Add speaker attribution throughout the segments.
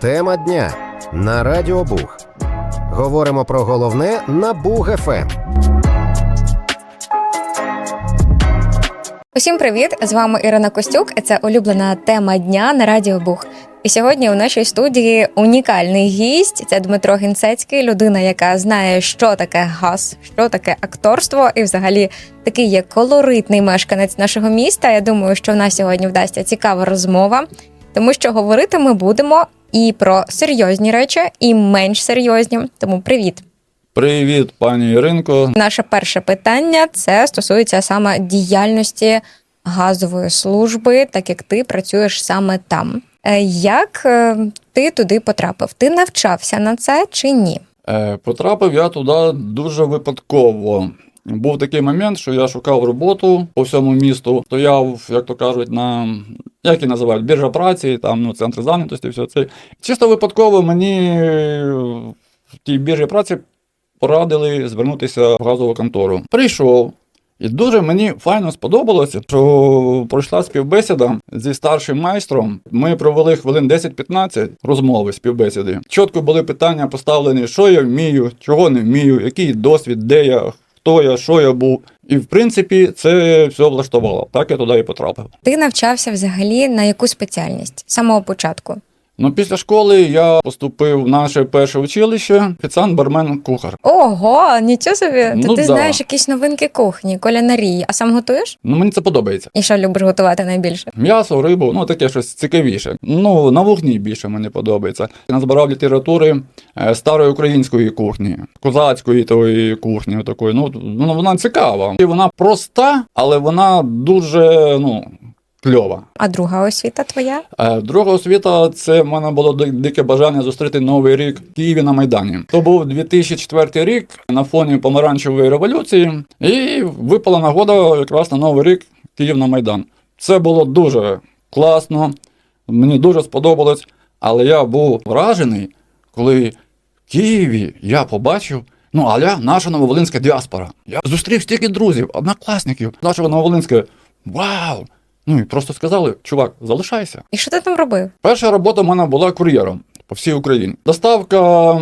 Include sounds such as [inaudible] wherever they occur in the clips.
Speaker 1: Тема дня на Радіо Буг. Говоримо про головне на Буг Ем. ФМ.
Speaker 2: Усім привіт! З вами Ірина Костюк. Це улюблена тема дня на Радіо Бух. І сьогодні у нашій студії унікальний гість. Це Дмитро Гінцецький, людина, яка знає, що таке газ, що таке акторство, і взагалі такий є колоритний мешканець нашого міста. Я думаю, що в нас сьогодні вдасться цікава розмова, тому що говорити ми будемо і про серйозні речі, і менш серйозні. Тому привіт!
Speaker 3: Привіт, пані Іринко.
Speaker 2: Наше перше питання це стосується саме діяльності газової служби, так як ти працюєш саме там. Е, Як е, ти туди потрапив? Ти навчався на це чи ні?
Speaker 3: Е, Потрапив я туди дуже випадково. Був такий момент, що я шукав роботу по всьому місту. Стояв, як то кажуть, на як і називають, біржа праці, там ну, центр зайнятості, все це. Чисто випадково мені в тій біржі праці порадили звернутися в газову контору. Прийшов. І дуже мені файно сподобалося, що пройшла співбесіда зі старшим майстром. Ми провели хвилин 10-15 розмови співбесіди. Чітко були питання поставлені, що я вмію, чого не вмію, який досвід, де я, хто я, що я був. І в принципі це все влаштувало. Так я туди і потрапив.
Speaker 2: Ти навчався взагалі на яку спеціальність з самого початку?
Speaker 3: Ну, після школи я поступив в наше перше училище, офіціант, бармен, кухар.
Speaker 2: Ого, нічого собі! То
Speaker 3: Ну
Speaker 2: ти
Speaker 3: да.
Speaker 2: знаєш якісь новинки кухні, кулінарії, а сам готуєш?
Speaker 3: Ну, мені це подобається.
Speaker 2: І що любиш готувати найбільше?
Speaker 3: М'ясо, рибу, ну таке щось цікавіше. Ну, на вогні більше мені подобається. Я назбирав літератури е, старої української кухні, козацької тої кухні, такої. Ну вона цікава. І вона проста, але вона дуже ну, кльова.
Speaker 2: А друга освіта твоя?
Speaker 3: Е, Друга освіта це в мене було дике бажання зустріти новий рік в Києві на Майдані. То був 2004 рік на фоні помаранчевої революції, і випала нагода якраз на новий рік Київ на Майдан. Це було дуже класно, мені дуже сподобалось, але я був вражений, коли в Києві я побачив. Ну, аля наша нововолинська діаспора. Я зустрів стільки друзів, однокласників нашого нововолинського. Вау! Ну і просто сказали, чувак, залишайся.
Speaker 2: І що ти там робив?
Speaker 3: Перша робота в мене була кур'єром по всій Україні. Доставка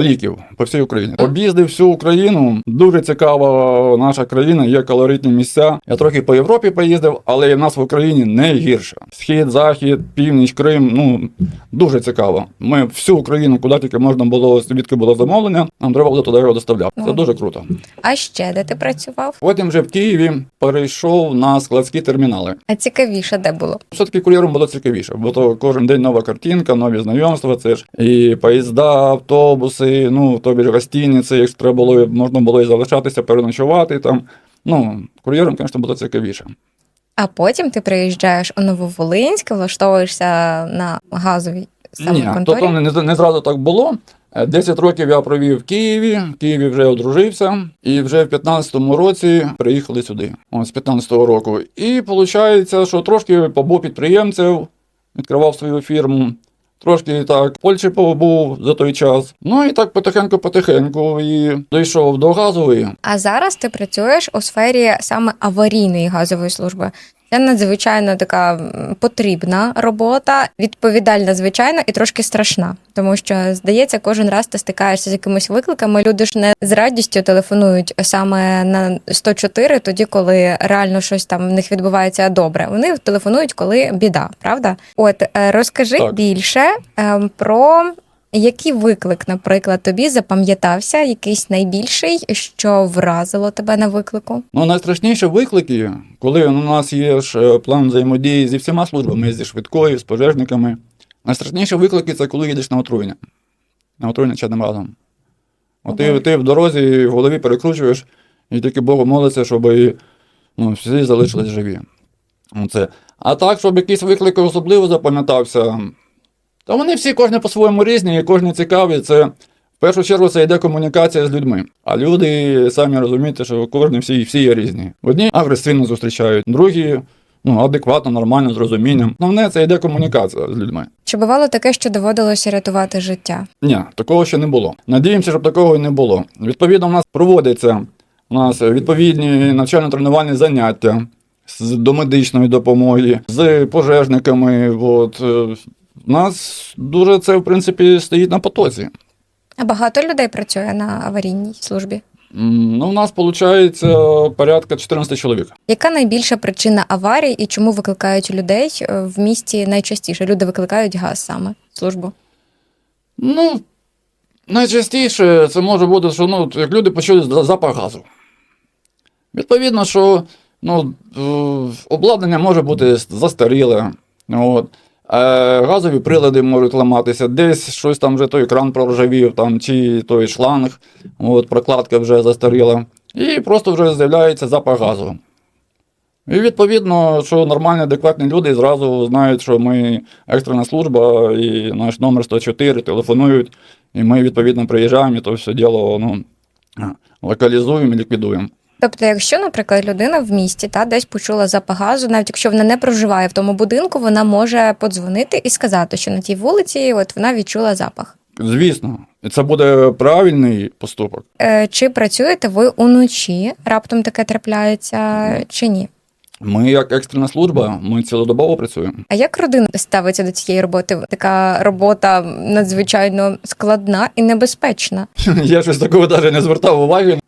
Speaker 3: ліків по всій Україні. Об'їздив всю Україну. Дуже цікава наша країна, є колоритні місця. Я трохи по Європі поїздив, але і в нас в Україні не гірше. Схід, захід, північ, Крим. Ну дуже цікаво. Ми всю Україну, куди тільки можна було, звідки було замовлення, нам треба було туди його доставляти. Це дуже круто.
Speaker 2: А ще де ти працював?
Speaker 3: Потім вже в Києві перейшов на складські термінали.
Speaker 2: А цікавіше, де було?
Speaker 3: Все-таки кур'єром було цікавіше, бо то кожен день нова картинка, нові знайомства, це ж і поїзда, автобуси, ну тобі ж гостиниці, якщо треба було, можна було і залишатися, переночувати там. Ну, кур'єром, звісно, було цікавіше.
Speaker 2: А потім ти приїжджаєш у Нововолинськ, влаштовуєшся на газовій
Speaker 3: Ні,
Speaker 2: конторі.
Speaker 3: то, то не, не зразу так було. Е, 10 років я провів в Києві, в Києві вже одружився, і вже в 15-му році приїхали сюди, з 15-го року. І виходить, що трошки побув підприємців, відкривав свою фірму. Трошки так в Польщі побув за той час. Ну і так потихеньку-потихеньку і дійшов до газової.
Speaker 2: А зараз ти працюєш у сфері саме аварійної газової служби. Це надзвичайно така потрібна робота, відповідальна, звичайно, і трошки страшна. Тому що, здається, кожен раз ти стикаєшся з якимись викликами. Люди ж не з радістю телефонують саме на 104, тоді, коли реально щось там в них відбувається добре. Вони телефонують, коли біда, правда? От е, розкажи
Speaker 3: Так.
Speaker 2: більше е, про який виклик, наприклад, тобі запам'ятався, якийсь найбільший, що вразило тебе на виклику?
Speaker 3: Ну, найстрашніші виклики, коли у нас є ж е, план взаємодії зі всіма службами, зі швидкою, з пожежниками. Найстрашніші виклики це коли їдеш на отруєння. На отруєння чадним разом. От ти, ти в дорозі в голові перекручуєш, і тільки Богу молиться, щоб ну, всі залишились живі. Оце. А так, щоб якийсь виклик особливо запам'ятався, то вони всі кожен по-своєму різні, і кожен цікавий. Це в першу чергу це йде комунікація з людьми. А люди самі розумієте, що кожен всі, всі є різні. Одні агресивно зустрічають, другі ну, адекватно, нормально, з розумінням. Основне це йде комунікація з людьми.
Speaker 2: Чи бувало таке, що доводилося рятувати життя?
Speaker 3: Ні, такого ще не було. Надіємося, щоб такого і не було. Відповідно, у нас проводяться у нас відповідні навчально-тренувальні заняття з домедичної допомоги, з пожежниками. От, е, У нас дуже це, в принципі, стоїть на потоці.
Speaker 2: А багато людей працює на аварійній службі.
Speaker 3: Ну, у нас виходить порядка 14 чоловік.
Speaker 2: Яка найбільша причина аварій і чому викликають людей е, в місті найчастіше? Люди викликають газ саме службу.
Speaker 3: Ну, найчастіше це може бути, що ну, як люди почули запах газу. Відповідно, що ну, обладнання може бути застаріле. От. Е, газові прилади можуть ламатися, десь щось там вже той кран проржавів, там, чи той шланг, от, прокладка вже застаріла. І просто вже з'являється запах газу. І відповідно, що нормальні, адекватні люди зразу знають, що ми екстрена служба, і наш номер 104 телефонують, і ми відповідно приїжджаємо і то все діло ну, локалізуємо і ліквідуємо.
Speaker 2: Тобто, якщо, наприклад, людина в місті та десь почула запах газу, навіть якщо вона не проживає в тому будинку, вона може подзвонити і сказати, що на тій вулиці от вона відчула запах.
Speaker 3: Звісно, це буде правильний поступок.
Speaker 2: Е, чи працюєте ви уночі? Раптом таке трапляється чи ні?
Speaker 3: Ми, як екстрена служба, ми цілодобово працюємо.
Speaker 2: А як родина ставиться до цієї роботи? Така робота надзвичайно складна і небезпечна. [laughs]
Speaker 3: Я щось такого навіть не звертав уваги.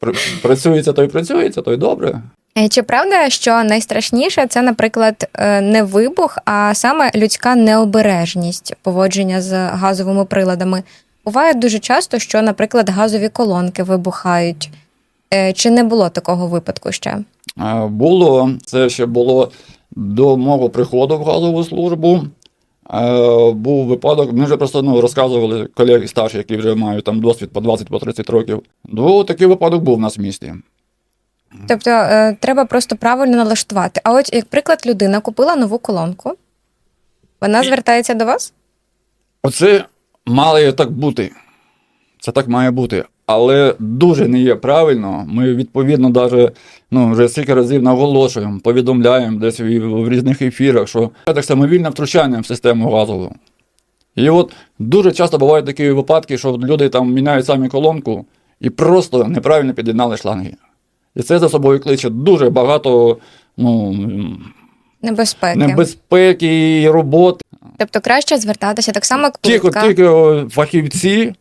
Speaker 3: Працюється, то й працюється, то й добре.
Speaker 2: Е, Чи правда, що найстрашніше це, наприклад, е, не вибух, а саме людська необережність поводження з газовими приладами? Буває дуже часто, що, наприклад, газові колонки вибухають. Е, Чи не було такого випадку ще?
Speaker 3: Е, Було, це ще було до мого приходу в газову службу. Е, Був випадок, ми вже просто ну, розказували колеги старші, які вже мають там досвід по 20-30 по 30 років. Ну, такий випадок був у нас в місті.
Speaker 2: Тобто е, треба просто правильно налаштувати. А от, як приклад, людина купила нову колонку, вона звертається до вас?
Speaker 3: Оце мало так бути. Це так має бути. Але дуже не є правильно. Ми відповідно даже, ну, вже стільки разів наголошуємо, повідомляємо десь в, в різних ефірах, що так самовільне втручання в систему газову. І от дуже часто бувають такі випадки, що люди там міняють самі колонку і просто неправильно під'єднали шланги. І це за собою кличе дуже багато ну,
Speaker 2: Небезпеки.
Speaker 3: небезпеки і роботи.
Speaker 2: Тобто краще звертатися так само, як
Speaker 3: Тільки, тільки фахівці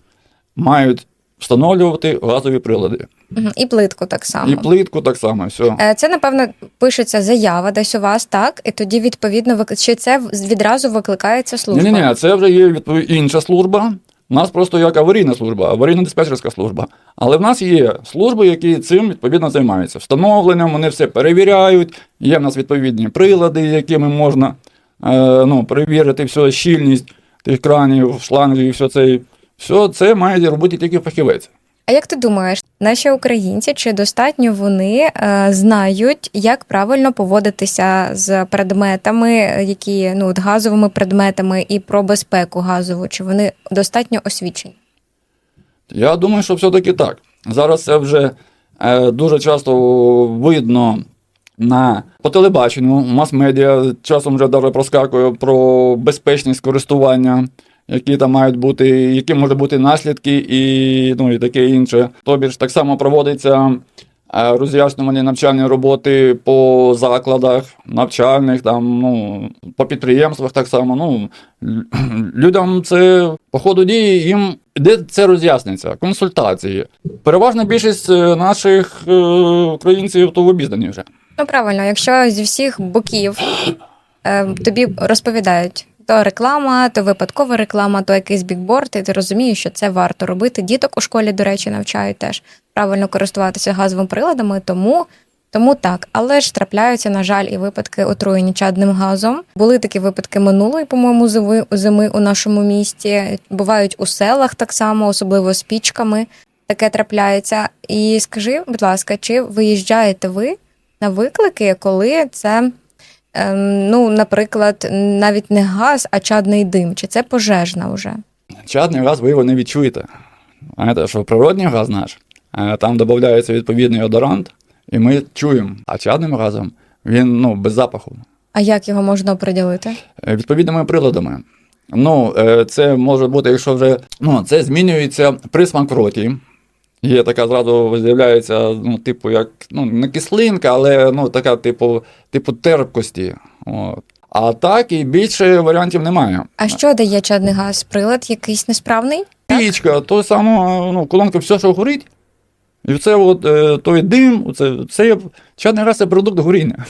Speaker 3: мають встановлювати газові прилади.
Speaker 2: Мгм, І плитку так само.
Speaker 3: І плитку так само. Все.
Speaker 2: Е, Це, напевно, пишеться заява десь у вас, так? І тоді, відповідно, вик... чи це в- відразу викликається служба?
Speaker 3: Ні, ні, ні, це вже є відповідь інша служба. У нас просто як аварійна служба, аварійно-диспетчерська служба. Але в нас є служби, які цим відповідно займаються. Встановленням, вони все перевіряють. Є в нас відповідні прилади, якими можна е, ну, перевірити всю щільність тих кранів, шлангів і все це. Все це має робити тільки фахівець.
Speaker 2: А як ти думаєш, наші українці чи достатньо вони е, знають, як правильно поводитися з предметами, які ну от газовими предметами, і про безпеку газову? Чи вони достатньо освічені?
Speaker 3: Я думаю, що все-таки так. Зараз це вже е, дуже часто видно на по телебаченню, мас-медіа часом вже навіть проскакує про безпечність користування, які там мають бути, які можуть бути наслідки і, ну, і таке інше. Тобі ж так само проводиться е, роз'яснювальні навчальні роботи по закладах навчальних, там, ну, по підприємствах так само. Ну, людям це по ходу дії їм де це роз'ясниться, консультації. Переважна більшість е, наших е, українців то в обізнані вже.
Speaker 2: Ну правильно, якщо зі всіх боків е, тобі розповідають. То реклама, то випадкова реклама, то якийсь бікборд, і ти розумієш, що це варто робити. Діток у школі, до речі, навчають теж правильно користуватися газовими приладами, тому, тому так. Але ж трапляються, на жаль, і випадки отруєння чадним газом. Були такі випадки минулої, по-моєму, зими у нашому місті. Бувають у селах так само, особливо з пічками. Таке трапляється. І скажи, будь ласка, чи виїжджаєте ви на виклики, коли це, ем, ну, наприклад, навіть не газ, а чадний дим, чи це пожежна вже?
Speaker 3: Чадний газ ви його не відчуєте. Знаєте, що природний газ наш, е, там додається відповідний одорант, і ми чуємо. А чадним газом він ну, без запаху.
Speaker 2: А як його можна оприділити?
Speaker 3: Е, Відповідними приладами. Ну, е, це може бути, якщо вже ну, це змінюється присмак в роті. Є така зразу з'являється, ну, типу, як ну, не кислинка, але ну, така, типу, типу терпкості. От. А так і більше варіантів немає.
Speaker 2: А що дає чадний газ? Прилад якийсь несправний?
Speaker 3: Пічка, то саме, ну, колонка, все, що горить. І це от, е, той дим, це, це чадний газ це продукт горіння.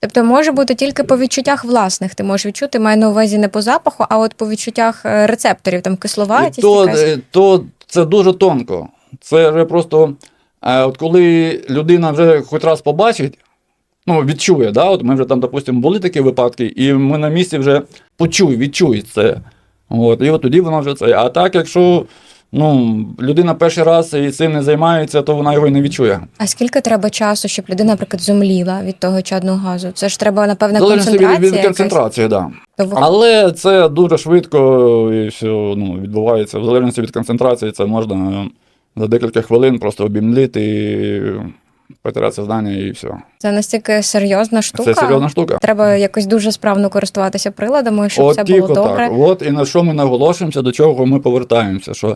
Speaker 2: Тобто може бути тільки по відчуттях власних. Ти можеш відчути, маю на увазі не по запаху, а от по відчуттях е, рецепторів, там кисловатість.
Speaker 3: то,
Speaker 2: якась.
Speaker 3: е, то це дуже тонко. Це вже просто, е, от коли людина вже хоч раз побачить, ну, відчує, да? от ми вже там, допустимо, були такі випадки, і ми на місці вже почують, відчують це. От, і от тоді вона вже це. А так, якщо ну, людина перший раз і цим не займається, то вона його і не відчує.
Speaker 2: А скільки треба часу, щоб людина, наприклад, зомліла від того чадного газу? Це ж треба, напевне,
Speaker 3: Залежно від, від концентрації, так. Да. Але це дуже швидко і все ну, відбувається. В залежності від концентрації, це можна е, за декілька хвилин просто обімліти, потеряти здання і все.
Speaker 2: Це настільки серйозна штука.
Speaker 3: Це серйозна штука.
Speaker 2: Треба якось дуже справно користуватися приладами, щоб
Speaker 3: От
Speaker 2: все було добре.
Speaker 3: так. От і на що ми наголошуємося, до чого ми повертаємося. Що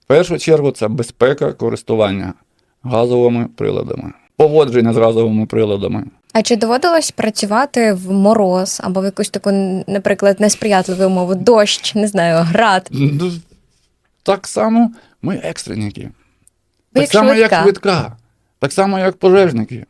Speaker 3: в першу чергу це безпека користування газовими приладами, поводження з газовими приладами.
Speaker 2: А чи доводилось працювати в мороз або в якусь таку, наприклад, несприятливу умову, дощ, не знаю, град?
Speaker 3: Ну, Так само ми екстреніки. Так
Speaker 2: як
Speaker 3: само,
Speaker 2: швидка.
Speaker 3: як швидка, так само, як пожежники.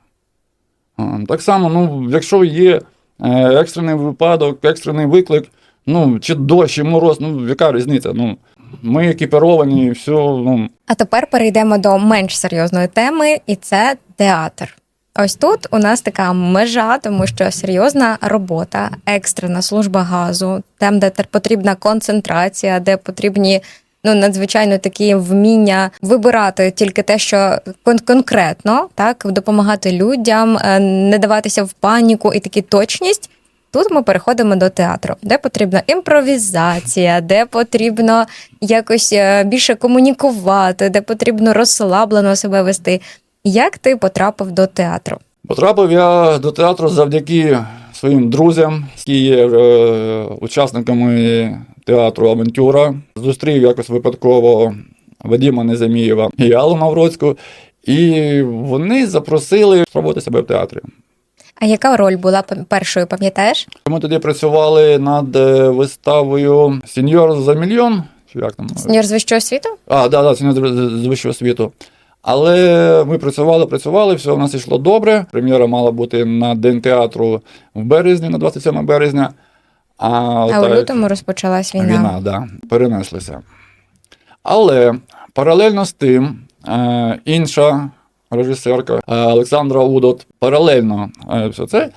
Speaker 3: Так само, ну, якщо є е, екстрений випадок, екстрений виклик, ну, чи дощ, чи мороз, ну, яка різниця? Ну, ми екіпіровані, все, ну,
Speaker 2: А тепер перейдемо до менш серйозної теми, і це театр. Ось тут у нас така межа, тому що серйозна робота, екстрена служба газу, там, де потрібна концентрація, де потрібні ну надзвичайно такі вміння вибирати тільки те, що кон- конкретно, так допомагати людям, е, не даватися в паніку і такі точність. Тут ми переходимо до театру, де потрібна імпровізація, де потрібно якось е, більше комунікувати, де потрібно розслаблено себе вести. Як ти потрапив до театру?
Speaker 3: Потрапив я до театру завдяки своїм друзям, які є е, учасниками театру Авантюра. Зустрів якось випадково Вадима Незамієва і Аллу Навроцьку. І вони запросили спробувати себе в театрі.
Speaker 2: А яка роль була першою, пам'ятаєш?
Speaker 3: Ми тоді працювали над е, виставою Сеньор за мільйон. Чи як там?
Speaker 2: Сеньор з вищого світу?
Speaker 3: А, да, да, сеньор з вищого світу. Але ми працювали, працювали, все у нас йшло добре. Прем'єра мала бути на День театру в березні, на 27 березня. А,
Speaker 2: А
Speaker 3: так,
Speaker 2: у лютому розпочалась війна.
Speaker 3: Війна, да, перенеслися. Але паралельно з тим, е, інша режисерка е, Олександра Удот паралельно е, все це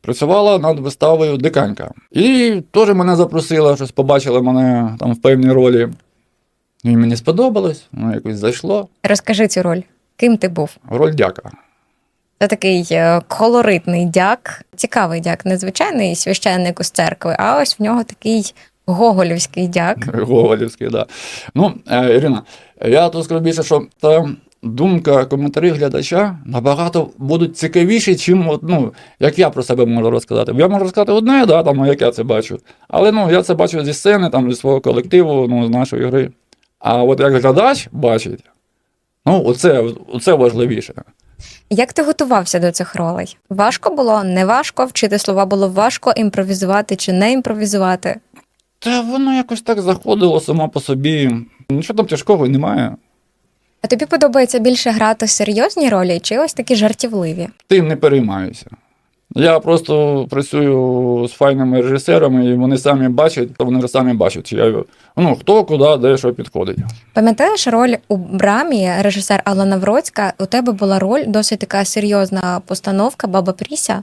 Speaker 3: працювала над виставою Диканька. І теж мене запросила, щось побачила мене там в певній ролі. І мені сподобалось, воно якось зайшло.
Speaker 2: Розкажи цю роль. Ким ти був?
Speaker 3: Роль дяка.
Speaker 2: Це такий е, колоритний дяк, цікавий дяк, незвичайний священник з церкви, а ось в нього такий гоголівський дяк. [laughs]
Speaker 3: Гоголівський, да. Ну, е, Ірина, я тут скажу більше, що та думка, коментарі глядача набагато будуть цікавіші, чим ну, як я про себе можу розказати. Я можу розказати одне, да, там, як я це бачу. Але ну, я це бачу зі сцени, там, зі свого колективу, ну, з нашої гри. А от як глядач бачить, ну, оце, оце важливіше.
Speaker 2: Як ти готувався до цих ролей? Важко було, не важко вчити слова було важко імпровізувати чи не імпровізувати.
Speaker 3: Та воно якось так заходило само по собі. Нічого там тяжкого немає.
Speaker 2: А тобі подобається більше грати серйозні ролі чи ось такі жартівливі?
Speaker 3: Тим не переймаюся. Я просто працюю з файними режисерами, і вони самі бачать, вони самі бачать, я, ну, хто куди, де що підходить.
Speaker 2: Пам'ятаєш роль у брамі, режисер Алла Навроцька? У тебе була роль досить така серйозна постановка Баба Пріся.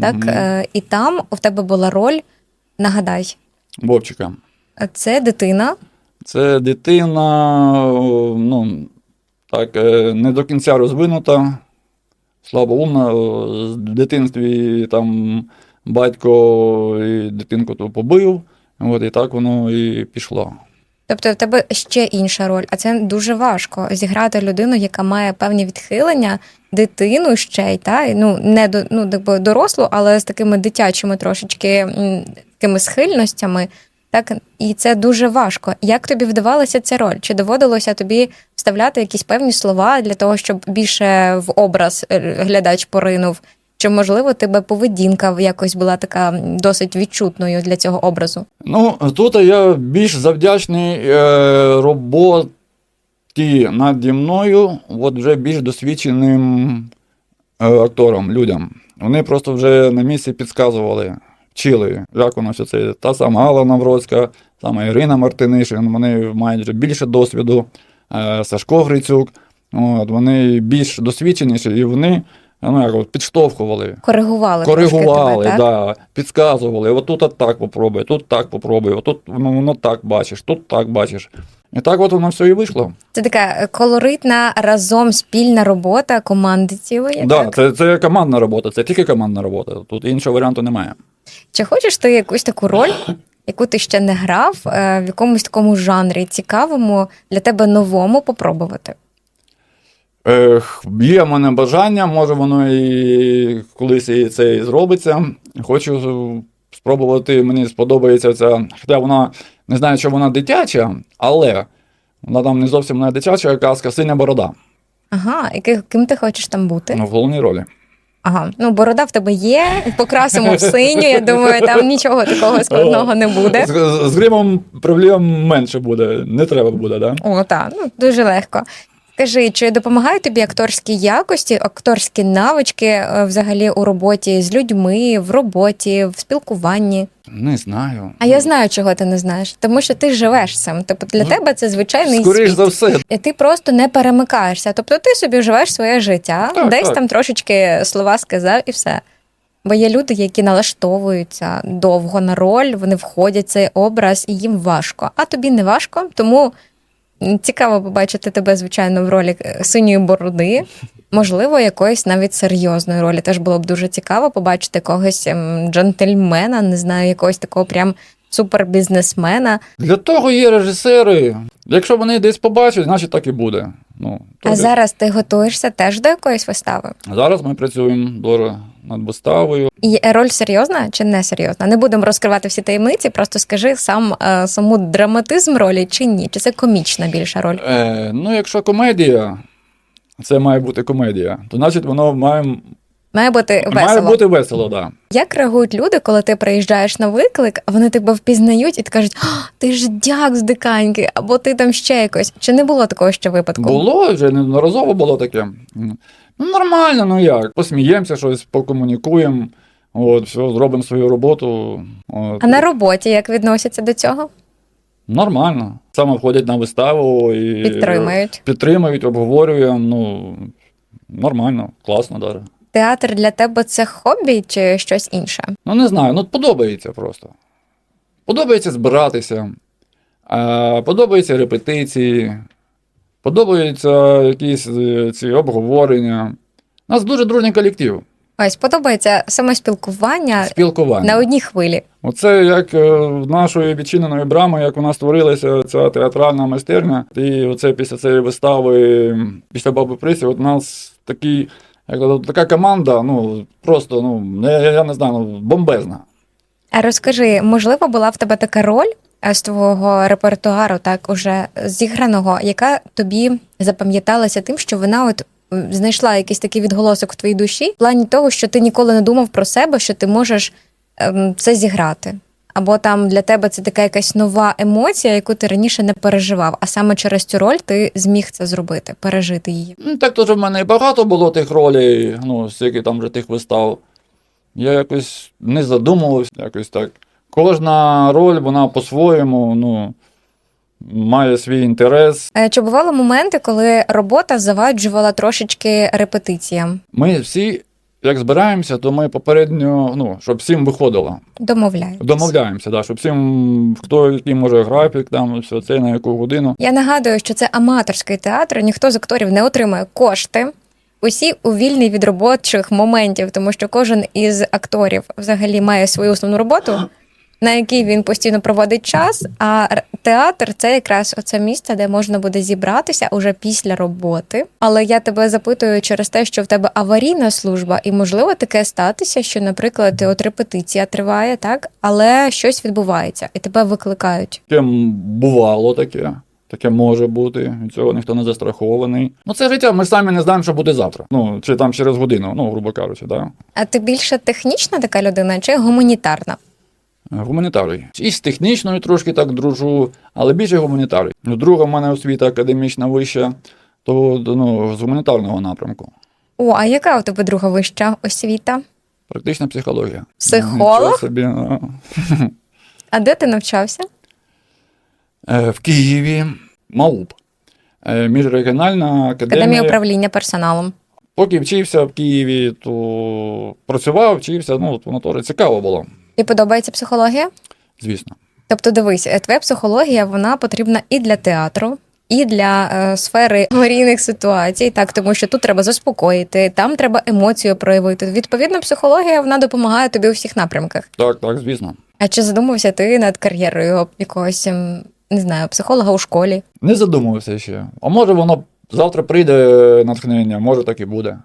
Speaker 2: Так. Е, і там у тебе була роль, нагадай,
Speaker 3: Вовчика.
Speaker 2: це дитина,
Speaker 3: Це дитина, ну, так, е, не до кінця розвинута, слабоумна. В дитинстві там батько і дитинку ту побив, от, і так воно і пішло.
Speaker 2: Тобто в тебе ще інша роль, а це дуже важко зіграти людину, яка має певні відхилення, дитину ще й та ну не до ну дорослу, але з такими дитячими трошечки такими схильностями. Так, і це дуже важко. Як тобі вдавалася ця роль? Чи доводилося тобі вставляти якісь певні слова для того, щоб більше в образ е, глядач поринув? Чи можливо тебе поведінка якось була така досить відчутною для цього образу?
Speaker 3: Ну, тут я більш завдячний е, роботі наді мною, от вже більш досвідченим е, акторам, людям. Вони просто вже на місці підказували, вчили, як воно все це. Та сама Алла Навроцька, сама Ірина Мартинишин, вони мають вже більше досвіду, е, Сашко Грицюк. От, вони більш досвідченіші, і вони от, підштовхували.
Speaker 2: Коригували,
Speaker 3: Коригували,
Speaker 2: тебе, так?
Speaker 3: да, підказували. От тут от так попробуй, тут так попробуй, от тут ну, воно так бачиш, тут так бачиш. І так от воно все і вийшло.
Speaker 2: Це така е, колоритна разом спільна робота команди цілої.
Speaker 3: Да,
Speaker 2: так?
Speaker 3: це, це командна робота, це тільки командна робота. Тут іншого варіанту немає.
Speaker 2: Чи хочеш ти якусь таку роль, яку ти ще не грав, е, в якомусь такому жанрі цікавому для тебе новому попробувати?
Speaker 3: Ех, є в мене бажання, може воно і колись і це і зробиться. Хочу спробувати, мені сподобається ця. Хоча вона не знаю, що вона дитяча, але вона там не зовсім не дитяча казка синя борода.
Speaker 2: Ага, і ким ти хочеш там бути?
Speaker 3: Ну, в головній ролі.
Speaker 2: Ага, ну борода в тебе є, покрасимо в синю. Я думаю, там нічого такого складного не буде.
Speaker 3: З, з, гримом проблем менше буде, не треба буде, да?
Speaker 2: О, так, ну дуже легко. Скажи, чи допомагають тобі акторські якості, акторські навички е, взагалі у роботі з людьми, в роботі, в спілкуванні?
Speaker 3: Не знаю.
Speaker 2: А я знаю, чого ти не знаєш, тому що ти живеш цим. Тобто для
Speaker 3: Ну,
Speaker 2: тебе це звичайний
Speaker 3: Скоріш
Speaker 2: світ.
Speaker 3: за все.
Speaker 2: І ти просто не перемикаєшся. Тобто ти собі живеш своє життя,
Speaker 3: Так,
Speaker 2: десь
Speaker 3: так.
Speaker 2: там трошечки слова сказав і все. Бо є люди, які налаштовуються довго на роль, вони входять в цей образ, і їм важко. А тобі не важко, тому цікаво побачити тебе, звичайно, в ролі е, синьої бороди. Можливо, якоїсь навіть серйозної ролі. Теж було б дуже цікаво побачити когось ем, джентльмена, не знаю, якогось такого прям супербізнесмена.
Speaker 3: Для того є режисери. Якщо вони десь побачать, значить так і буде. Ну,
Speaker 2: А
Speaker 3: то-
Speaker 2: зараз ти готуєшся теж до якоїсь вистави?
Speaker 3: зараз ми працюємо дуже над виставою.
Speaker 2: І роль серйозна чи не серйозна? Не будемо розкривати всі таємниці, просто скажи сам е, саму драматизм ролі чи ні? Чи це комічна більша роль?
Speaker 3: Е, ну, якщо комедія, це має бути комедія, то значить воно має,
Speaker 2: Має бути весело.
Speaker 3: має бути весело, так. Да.
Speaker 2: Як реагують люди, коли ти приїжджаєш на виклик, а вони тебе впізнають і кажуть, ти ж дяк з диканьки, або ти там ще якось. Чи не було такого ще випадку?
Speaker 3: Було вже неодноразово було таке. Ну, нормально, ну як. Посміємося, щось покомунікуємо, от, все, зробимо свою роботу. От.
Speaker 2: А на роботі як відносяться до цього?
Speaker 3: Нормально. Саме входять на виставу і
Speaker 2: Підтримують.
Speaker 3: підтримують, обговорюємо. Ну, нормально, класно даже.
Speaker 2: Театр для тебе це хобі чи щось інше?
Speaker 3: Ну, не знаю, ну подобається просто. Подобається збиратися, подобаються репетиції, подобаються якісь е, ці обговорення. У нас дуже дружний колектив,
Speaker 2: Ось подобається саме спілкування
Speaker 3: спілкування.
Speaker 2: на одній хвилі.
Speaker 3: Оце як е, в нашої відчиненої брами, як у нас створилася ця театральна майстерня. І оце після цієї вистави, після баби Присі, от у нас такий, така команда, ну просто, ну, я, я не знаю, ну, бомбезна.
Speaker 2: А розкажи, можливо, була в тебе така роль е, з твого репертуару, так уже зіграного, яка тобі запам'яталася тим, що вона от знайшла якийсь такий відголосок в твоїй душі, в плані того, що ти ніколи не думав про себе, що ти можеш ем, це зіграти. Або там для тебе це така якась нова емоція, яку ти раніше не переживав, а саме через цю роль ти зміг це зробити, пережити її.
Speaker 3: Ну, так теж в мене і багато було тих ролей, ну, стільки там вже тих вистав. Я якось не задумувався, якось так. Кожна роль, вона по-своєму, ну, має свій інтерес.
Speaker 2: Е, Чи бували моменти, коли робота заваджувала трошечки репетиціям?
Speaker 3: Ми всі, як збираємося, то ми попередньо, ну, щоб всім виходило.
Speaker 2: Домовляються.
Speaker 3: Домовляємося, да, щоб всім, хто який може графік, там, все це на яку годину.
Speaker 2: Я нагадую, що це аматорський театр. Ніхто з акторів не отримує кошти. Усі у вільний від робочих моментів, тому що кожен із акторів взагалі має свою основну роботу, на якій він постійно проводить час. А театр це якраз оце місце, де можна буде зібратися уже після роботи. Але я тебе запитую через те, що в тебе аварійна служба, і можливо таке статися, що, наприклад, от репетиція триває, так, але щось відбувається, і тебе викликають.
Speaker 3: Ким бувало таке. Таке може бути, від цього ніхто не застрахований. Ну, це життя, ми самі не знаємо, що буде завтра. Ну, чи там через годину, ну, грубо кажучи, да?
Speaker 2: А ти більше технічна така людина чи гуманітарна?
Speaker 3: Гуманітарій. І з технічною трошки так дружу, але більше гуманітарій. Ну, друга в мене освіта академічна вища, то ну, з гуманітарного напрямку.
Speaker 2: О, а яка у тебе друга вища освіта?
Speaker 3: Практична психологія.
Speaker 2: Психолог?
Speaker 3: Собі. ну.
Speaker 2: А де ти навчався?
Speaker 3: Е, В Києві МАУП. Е, Міжрегіональна академія.
Speaker 2: Академія управління персоналом.
Speaker 3: Поки вчився в Києві, то працював, вчився, ну, воно теж цікаво було,
Speaker 2: Тобі подобається психологія?
Speaker 3: звісно.
Speaker 2: Тобто, дивись, е, твоя психологія вона потрібна і для театру, і для е, сфери [laughs] аварійних ситуацій, так тому що тут треба заспокоїти, там треба емоцію проявити. Відповідно, психологія вона допомагає тобі у всіх напрямках.
Speaker 3: Так, так, звісно.
Speaker 2: А чи задумався ти над кар'єрою якогось ем, не знаю, психолога у школі?
Speaker 3: Не задумувався ще. А може воно завтра прийде натхнення, може так і буде.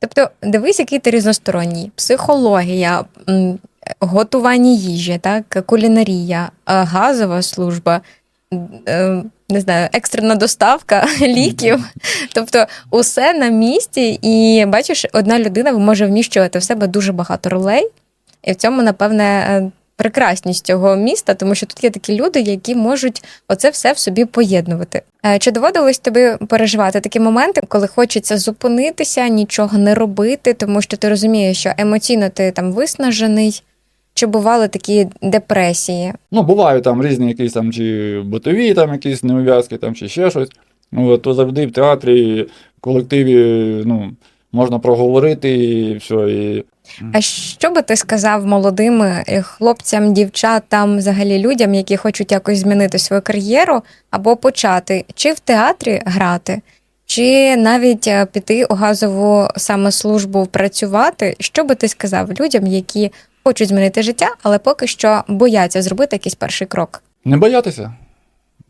Speaker 2: Тобто, дивись, який ти різносторонній: психологія, готування їжі, так, кулінарія, е, газова служба, е, не знаю, екстрена доставка [laughs] ліків. Тобто, усе на місці, і бачиш, одна людина може вміщувати в себе дуже багато ролей, і в цьому, напевне, е, прекрасність цього міста, тому що тут є такі люди, які можуть оце все в собі поєднувати. Чи доводилось тобі переживати такі моменти, коли хочеться зупинитися, нічого не робити, тому що ти розумієш, що емоційно ти там виснажений? Чи бували такі депресії?
Speaker 3: Ну, бувають там різні якісь там чи битові там якісь неув'язки, там, чи ще щось. Ну, от, то завжди в театрі, в колективі ну, можна проговорити і все. І...
Speaker 2: А що би ти сказав молодим е, хлопцям, дівчатам, взагалі людям, які хочуть якось змінити свою кар'єру або почати чи в театрі грати, чи навіть е, піти у газову саме службу працювати? Що би ти сказав людям, які хочуть змінити життя, але поки що бояться зробити якийсь перший крок?
Speaker 3: Не боятися.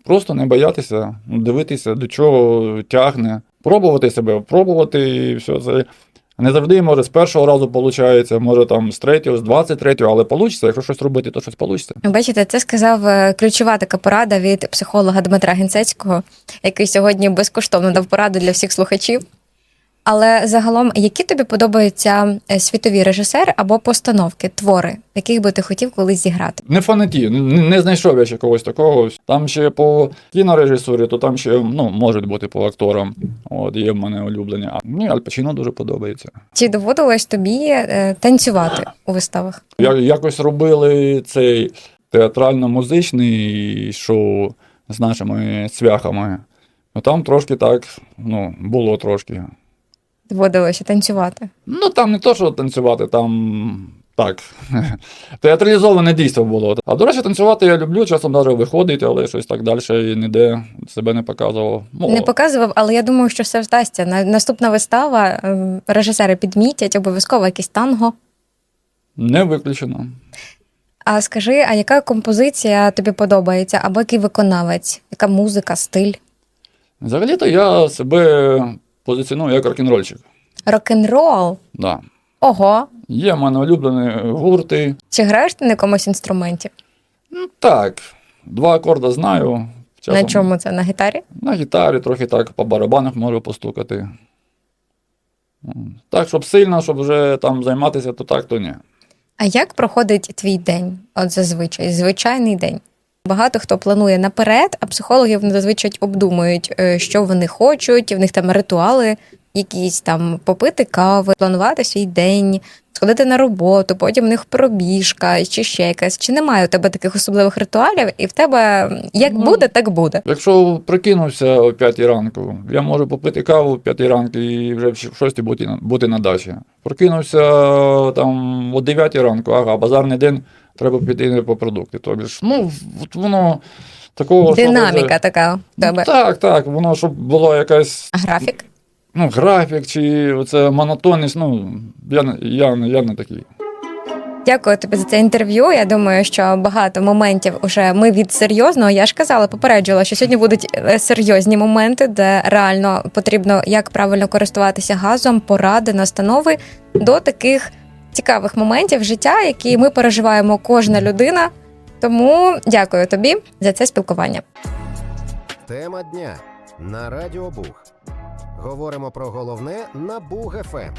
Speaker 3: Просто не боятися, ну, дивитися, до чого тягне, пробувати себе, пробувати і все це. Не завжди, може, з першого разу виходить, може там з третього, з 23-го, але вийде, якщо щось робити, то щось вийде.
Speaker 2: Бачите, це сказав е, ключова така порада від психолога Дмитра Гінцецького, який сьогодні безкоштовно дав пораду для всіх слухачів. Але загалом, які тобі подобаються е, світові режисери або постановки, твори, яких би ти хотів колись зіграти?
Speaker 3: Не фанаті, не, не знайшов я ще когось такого. Там ще по кінорежисурі, то там ще ну, можуть бути по акторам. От є в мене улюблені. А мені Аль Пачино дуже подобається.
Speaker 2: Чи доводилось тобі е, танцювати у виставах?
Speaker 3: Я, якось робили цей театрально-музичний шоу з нашими цвяхами. Ну там трошки так, ну, було трошки.
Speaker 2: Доводилося танцювати?
Speaker 3: Ну там не то, що танцювати, там так. [laughs] Театралізоване дійство було. А до речі, танцювати я люблю, часом навіть виходить, але щось так далі і ніде себе не показував. Ну,
Speaker 2: Не показував, але я думаю, що все вдасться. Наступна вистава е, режисери підмітять обов'язково якийсь танго.
Speaker 3: не виключено.
Speaker 2: А скажи, а яка композиція тобі подобається, або який виконавець, яка музика, стиль?
Speaker 3: Взагалі-то я себе позиціоную як рок-н-рольщик.
Speaker 2: Рок-н-рол?
Speaker 3: Да.
Speaker 2: Ого.
Speaker 3: Є в мене улюблені гурти.
Speaker 2: Чи граєш ти на якомусь інструменті?
Speaker 3: Ну так, два акорди знаю.
Speaker 2: На чому це? На гітарі?
Speaker 3: На гітарі, трохи так по барабанах можу постукати. Так, щоб сильно, щоб вже там займатися, то так, то ні.
Speaker 2: А як проходить твій день? От зазвичай, звичайний день. Багато хто планує наперед, а психологи вони зазвичай обдумують, е, що вони хочуть, в них там ритуали, якісь там попити кави, планувати свій день, сходити на роботу, потім в них пробіжка чи ще якась. Чи немає у тебе таких особливих ритуалів, і в тебе як
Speaker 3: Ну,
Speaker 2: буде, так буде.
Speaker 3: Якщо прикинувся о 5 ранку, я можу попити каву о 5 ранку і вже в 6 бути, бути на дачі. Прокинувся там о 9 ранку, ага, базарний день, треба піти по продукти. Тобі ж, ну, от воно такого.
Speaker 2: Динаміка
Speaker 3: вже-
Speaker 2: така в
Speaker 3: Ну,
Speaker 2: тебе.
Speaker 3: так, так, воно щоб було якась
Speaker 2: А графік?
Speaker 3: ну, графік чи оце монотонність. Ну, я, не- я, не- я не такий.
Speaker 2: Дякую тобі за це інтерв'ю. Я думаю, що багато моментів уже ми від серйозного. Я ж казала, попереджувала, що сьогодні будуть е, серйозні моменти, де реально потрібно як правильно користуватися газом, поради, настанови до таких цікавих моментів життя, які ми переживаємо кожна людина. Тому дякую тобі за це спілкування.
Speaker 1: Тема дня на Радіо Буг. Говоримо про головне на Буг ФМ.